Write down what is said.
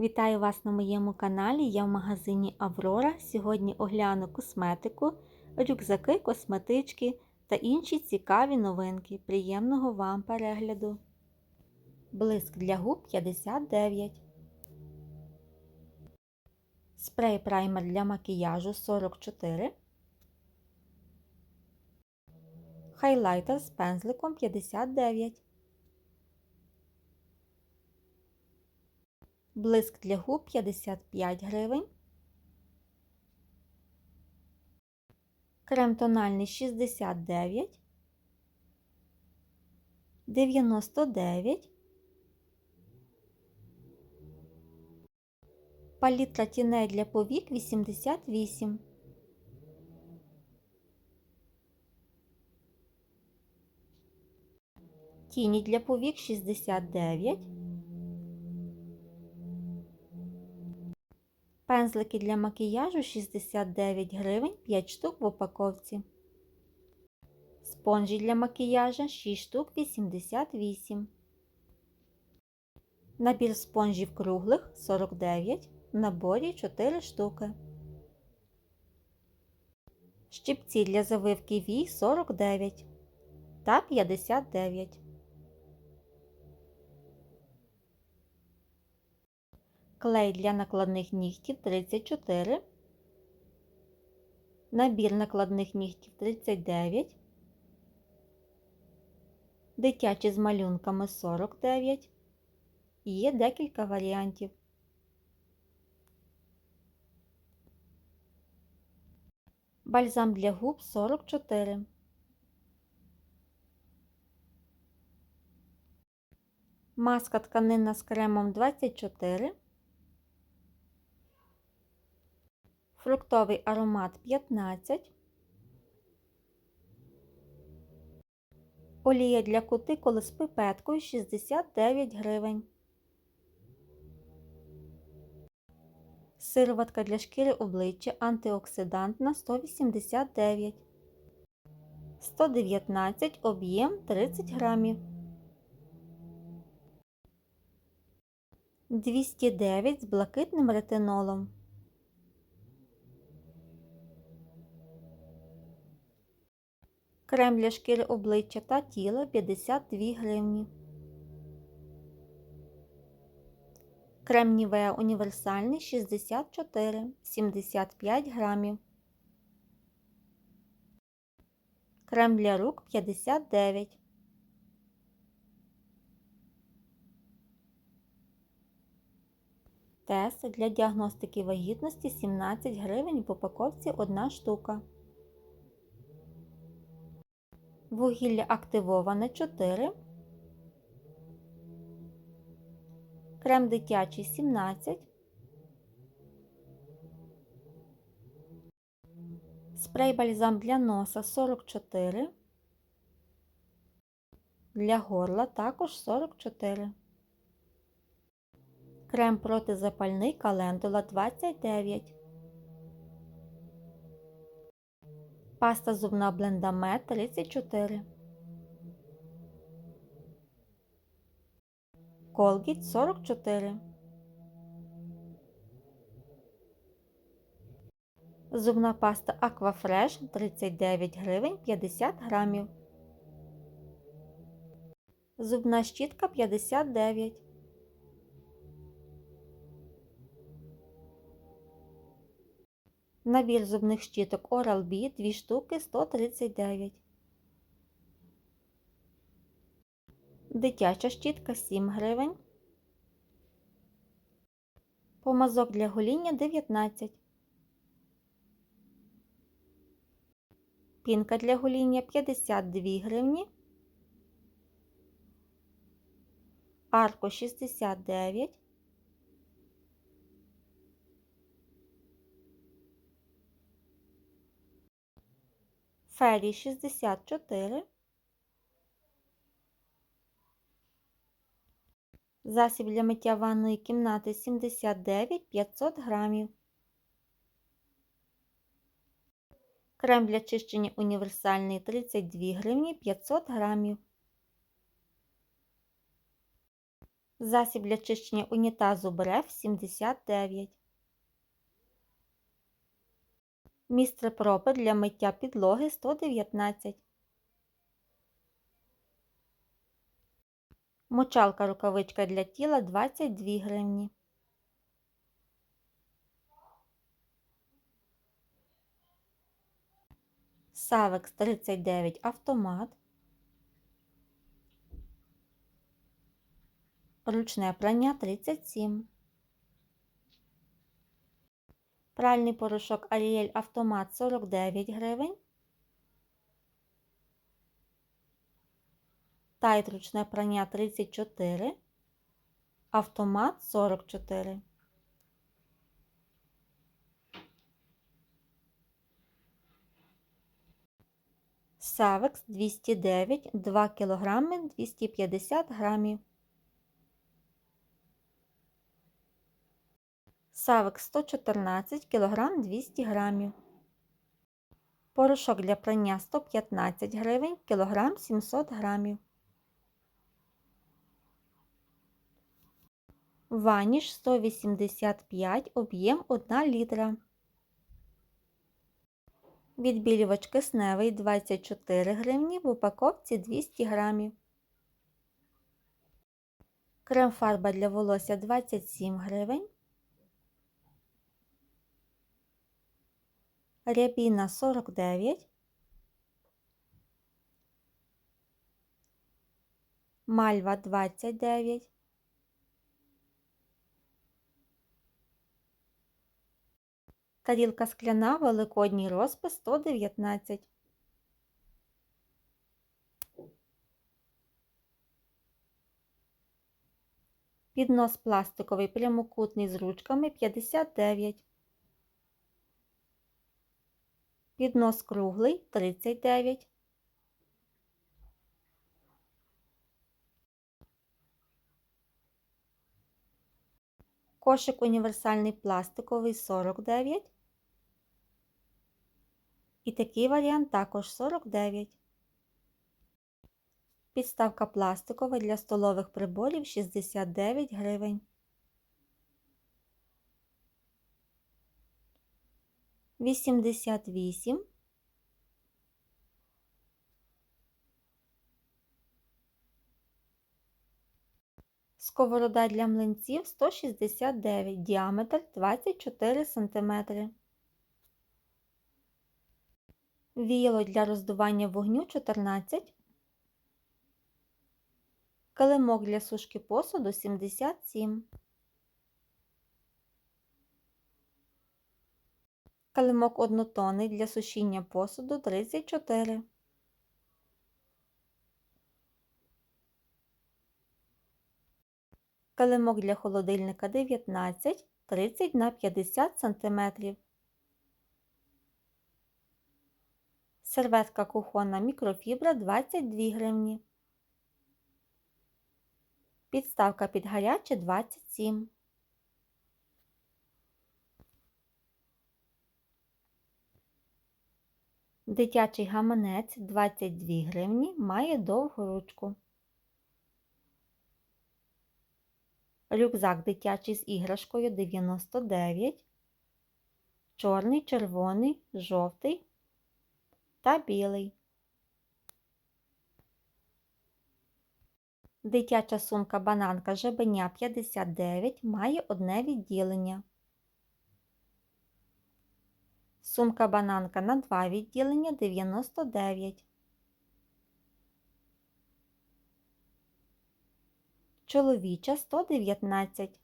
Вітаю вас на моєму каналі. Я в магазині Аврора. Сьогодні огляну косметику, рюкзаки, косметички та інші цікаві новинки. Приємного вам перегляду. Блиск для губ 59. Спрей праймер для макіяжу 44. Хайлайтер з пензликом 59. Блиск для губ 55 гривень. Крем тональний 69, 99. Палітра тіней для повік 88. Тіні для повік 69. Пензлики для макіяжу 69 гривень 5 штук в упаковці. Спонжі для макіяжа 6 штук 88. Набір спонжів круглих 49. В наборі 4 штуки. Щипці для завивки вій 49 та 59. Клей для накладних нігтів 34. Набір накладних нігтів 39. Дитячі з малюнками 49. Є декілька варіантів. Бальзам для губ 44. Маска тканина з кремом 24. Фруктовий аромат 15. Олія для кутикули з пипеткою 69 гривень. Сироватка для шкіри обличчя антиоксидантна 189. 119 об'єм 30 грамів. 209 з блакитним ретинолом. Крем для шкіри обличчя та тіла 52 гривні. Крем Нівеа універсальний 64, 75 грамів. Крем для рук 59. Тест для діагностики вагітності 17 гривень в упаковці 1 штука. Вугілля активоване 4. Крем дитячий 17. Спрей бальзам для носа 44. Для горла також 44. Крем протизапальний календула 29. Паста зубна блендамет 34. Колгіт 44. Зубна паста Аквафреш 39 гривень 50 грамів. Зубна щітка 59. Набір зубних щіток Oral-B 2 штуки 139. Дитяча щітка 7 гривень. Помазок для гоління 19. Пінка для гоління 52 гривні. Арко 69. Фері 64. Засіб для миття ванної кімнати 79 500 грамів. Крем для чищення універсальний 32 гривні 500 грамів. Засіб для чищення унітазу Бреф 79. Містер Пропер для миття підлоги 119. Мочалка рукавичка для тіла 22 гривні. Савекс 39 автомат. Ручне прання 37. Пральний порошок Ariel Автомат 49 гривень. Тайт ручне прання 34. Автомат 44. Савекс 209 2 кг 250 грамів. Савекс 114 кг 200 грамів. Порошок для прання 115 гривень кілограм 700 грамів. Ваніш 185 об'єм 1 літра. Відбілювач кисневий 24 гривні в упаковці 200 грамів. Крем-фарба для волосся 27 гривень. Рябіна 49. Мальва 29. Тарілка скляна, великодній розпис 119. Піднос пластиковий прямокутний з ручками 59. Піднос круглий 39. Кошик універсальний пластиковий 49. І такий варіант також 49. Підставка пластикова для столових приборів 69 гривень. 88. Сковорода для млинців 169, діаметр 24 см. Віяло для роздування вогню 14. Килимок для сушки посуду 77. Килимок однотонний для сушіння посуду 34. Килимок для холодильника 19, 30 на 50 см. Серветка кухонна мікрофібра 22 гривні. Підставка під гаряче 27. Дитячий гаманець 22 гривні має довгу ручку. Рюкзак дитячий з іграшкою 99, чорний, червоний, жовтий та білий. Дитяча сумка бананка жабеня 59 має одне відділення. Сумка бананка на два відділення 99. Чоловіча 119.